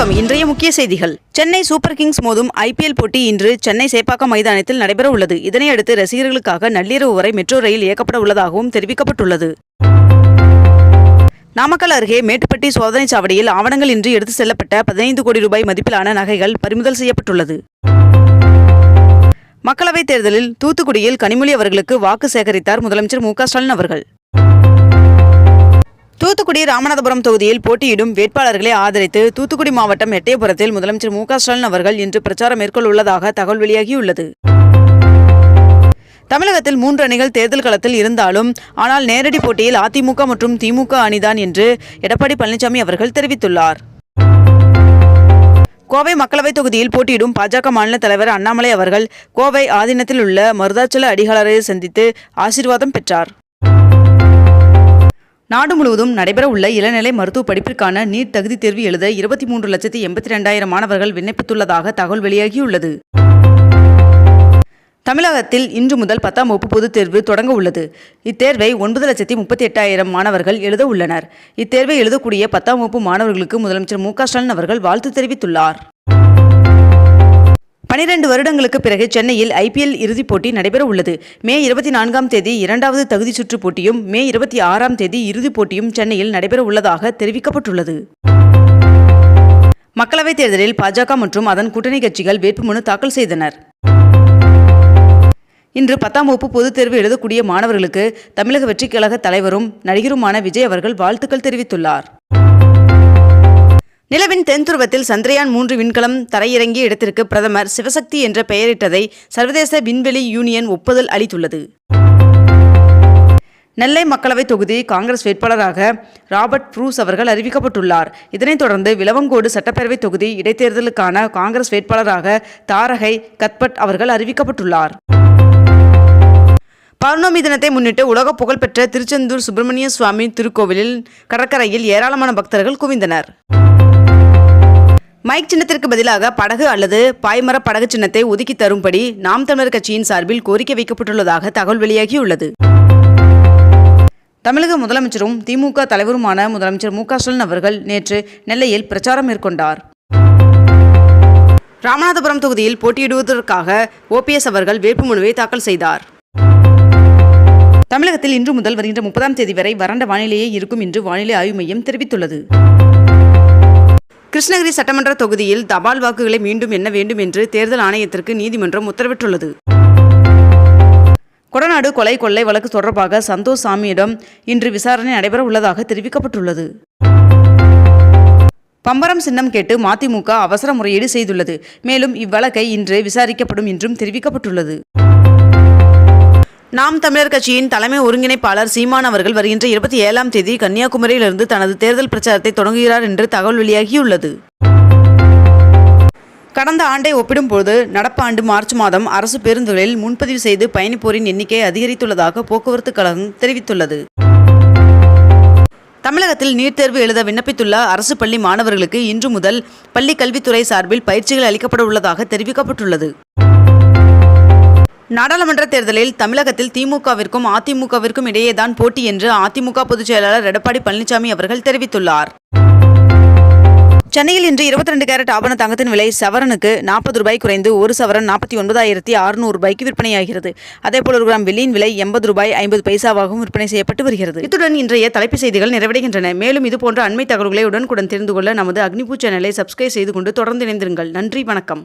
வணக்கம். இன்றைய முக்கிய செய்திகள். சென்னை சூப்பர் கிங்ஸ் மோதும் ஐபிஎல் போட்டி இன்று சென்னை சேப்பாக்கம் மைதானத்தில் நடைபெற உள்ளது. இதனையடுத்து ரசிகர்களுக்காக நள்ளிரவு வரை மெட்ரோ ரயில் இயக்கப்பட உள்ளதாகவும் தெரிவிக்கப்பட்டுள்ளது. நாமக்கல் அருகே மேட்டுப்பட்டி சோதனை சாவடியில் ஆவணங்கள் இன்றி எடுத்து செல்லப்பட்ட பதினைந்து கோடி ரூபாய் மதிப்பிலான நகைகள் பறிமுதல் செய்யப்பட்டுள்ளது. மக்களவைத் தேர்தலில் தூத்துக்குடியில் கனிமொழி அவர்களுக்கு வாக்கு சேகரித்தார் முதலமைச்சர் மு க ஸ்டாலின் அவர்கள். தூத்துக்குடி ராமநாதபுரம் தொகுதியில் போட்டியிடும் வேட்பாளர்களை ஆதரித்து தூத்துக்குடி மாவட்டம் எட்டயபுரத்தில் முதலமைச்சர் மு ஸ்டாலின் அவர்கள் இன்று பிரச்சாரம் மேற்கொள்ளுள்ளதாக தகவல் வெளியாகியுள்ளது. தமிழகத்தில் மூன்று அணிகள் தேர்தல் களத்தில் இருந்தாலும் ஆனால் நேரடி போட்டியில் அதிமுக மற்றும் திமுக அணிதான் என்று எடப்பாடி பழனிசாமி அவர்கள் தெரிவித்துள்ளார். கோவை மக்களவைத் தொகுதியில் போட்டியிடும் பாஜக மாநில தலைவர் அண்ணாமலை அவர்கள் கோவை ஆதீனத்தில் உள்ள மருதாச்சல அடிகளரை சந்தித்து ஆசீர்வாதம் பெற்றார். நாடு முழுவதும் நடைபெறவுள்ள இளநிலை மருத்துவ படிப்பிற்கான நீட் தகுதி தேர்வு எழுத இருபத்தி மூன்று லட்சத்தி எண்பத்தி ரெண்டாயிரம் மாணவர்கள் விண்ணப்பித்துள்ளதாக தகவல் வெளியாகியுள்ளது. தமிழகத்தில் இன்று முதல் பத்தாம் வகுப்பு பொதுத் தேர்வு தொடங்க உள்ளது. இத்தேர்வை ஒன்பது லட்சத்தி முப்பத்தி எட்டாயிரம் மாணவர்கள் எழுத உள்ளனர். இத்தேர்வை எழுதக்கூடிய பத்தாம் வகுப்பு மாணவர்களுக்கு முதலமைச்சர் மு க ஸ்டாலின் அவர்கள் வாழ்த்து தெரிவித்துள்ளார். பனிரெண்டு வருடங்களுக்கு பிறகு சென்னையில் ஐபிஎல் இறுதிப் போட்டி நடைபெற உள்ளது மே இருபத்தி நான்காம் தேதி இரண்டாவது தகுதி சுற்று போட்டியும் மே இருபத்தி ஆறாம் தேதி இறுதிப் போட்டியும் சென்னையில் நடைபெற உள்ளதாக தெரிவிக்கப்பட்டுள்ளது. மக்களவைத் தேர்தலில் பாஜக மற்றும் அதன் கூட்டணி கட்சிகள் வேட்புமனு தாக்கல் செய்தனர். இன்று பத்தாம் வகுப்பு பொதுத் தேர்வு எழுதக்கூடிய மாணவர்களுக்கு தமிழக வெற்றிக் கழக தலைவரும் நடிகருமான விஜய் அவர்கள் வாழ்த்துக்கள் தெரிவித்துள்ளார். நிலவின் தென்துருவத்தில் சந்திரயான் மூன்று விண்கலம் தரையிறங்கிய இடத்திற்கு பிரதமர். சிவசக்தி என்ற பெயரிட்டதை சர்வதேச விண்வெளி யூனியன் ஒப்புதல் அளித்துள்ளது. நெல்லை மக்களவைத் தொகுதி காங்கிரஸ் வேட்பாளராக ராபர்ட் ப்ரூஸ் அவர்கள் அறிவிக்கப்பட்டுள்ளார். இதனைத் தொடர்ந்து விலவங்கோடு சட்டப்பேரவைத் தொகுதி இடைத்தேர்தலுக்கான காங்கிரஸ் வேட்பாளராக தாரகை கத்பட் அவர்கள் அறிவிக்கப்பட்டுள்ளார். பௌர்ணமி தினத்தை முன்னிட்டு உலக புகழ்பெற்ற திருச்செந்தூர் சுப்பிரமணிய சுவாமி திருக்கோவிலில் கடற்கரையில் ஏராளமான பக்தர்கள் குவிந்தனர். மைக் சின்னத்திற்கு பதிலாக படகு அல்லது பாய்மர படகு சின்னத்தை ஒதுக்கி தரும்படி நாம் தமிழர் கட்சியின் சார்பில் கோரிக்கை வைக்கப்பட்டுள்ளதாக தகவல் வெளியாகியுள்ளது. தமிழக முதலமைச்சரும் திமுக தலைவருமான முதலமைச்சர் மு ஸ்டாலின் அவர்கள் நேற்று நெல்லையில் பிரச்சாரம் மேற்கொண்டார். ராமநாதபுரம் தொகுதியில் போட்டியிடுவதற்காக ஓபிஎஸ் அவர்கள் வேட்புமனுவை தாக்கல் செய்தார். தமிழகத்தில் இன்று முதல் வருகின்ற முப்பதாம் தேதி வரை வறண்ட வானிலையே இருக்கும் என்று வானிலை ஆய்வு மையம் தெரிவித்துள்ளது. கிருஷ்ணகிரி சட்டமன்ற தொகுதியில் தபால் வாக்குகளை மீண்டும் எண்ண வேண்டும் என்று தேர்தல் ஆணையத்திற்கு நீதிமன்றம் உத்தரவிட்டுள்ளது. கொடநாடு கொலை கொள்ளை வழக்கு தொடர்பாக சந்தோஷ் சாமியிடம் இன்று விசாரணை நடைபெற உள்ளதாக தெரிவிக்கப்பட்டுள்ளது. பம்பரம் சின்னம் கேட்டு மதிமுக அவசர முறையீடு செய்துள்ளது. மேலும் இவ்வழக்கை இன்று விசாரிக்கப்படும் என்றும் தெரிவிக்கப்பட்டுள்ளது. நாம் தமிழர் கட்சியின் தலைமை ஒருங்கிணைப்பாளர் சீமான் அவர்கள் வருகின்ற இருபத்தி ஏழாம் தேதி கன்னியாகுமரியிலிருந்து தனது தேர்தல் பிரச்சாரத்தை தொடங்குகிறார் என்று தகவல் வெளியாகியுள்ளது. கடந்த ஆண்டை ஒப்பிடும்போது நடப்பாண்டு மார்ச் மாதம் அரசு பேருந்துகளில் முன்பதிவு செய்து பயணிப்போரின் எண்ணிக்கை அதிகரித்துள்ளதாக போக்குவரத்து கழகம் தெரிவித்துள்ளது. தமிழகத்தில் நீட் தேர்வு எழுத விண்ணப்பித்துள்ள அரசு பள்ளி மாணவர்களுக்கு இன்று முதல் பள்ளி கல்வித்துறை சார்பில் பயிற்சிகள் அளிக்கப்பட உள்ளதாக தெரிவிக்கப்பட்டுள்ளது. நாடாளுமன்ற தேர்தலில் தமிழகத்தில் திமுகவிற்கும் அதிமுகவிற்கும் இடையேதான் போட்டி என்று அதிமுக பொதுச் செயலாளர் எடப்பாடி பழனிசாமி அவர்கள் தெரிவித்துள்ளார். சென்னையில் இன்று இருபத்தி ரெண்டு கேரட் ஆபண தங்கத்தின் விலை சவரனுக்கு நாற்பது ரூபாய் குறைந்து ஒரு சவரன் நாற்பத்தி ஒன்பதாயிரத்தி அறுநூறு ரூபாய்க்கு விற்பனையாகிறது. அதேபோல் ஒரு கிராம் வெள்ளியின் விலை எண்பது ரூபாய் ஐம்பது பைசாவாகவும் விற்பனை செய்யப்பட்டு வருகிறது. இத்துடன் இன்றைய தலைப்பு செய்திகள் நிறைவடைகின்றன. மேலும் இதுபோன்ற அண்மை தகவல்களை உடனுக்குடன் தெரிந்து கொள்ள நமது அக்னிபூ சேனலை சப்ஸ்கிரைப் செய்து கொண்டு தொடர்ந்து இணைந்திருங்கள். நன்றி வணக்கம்.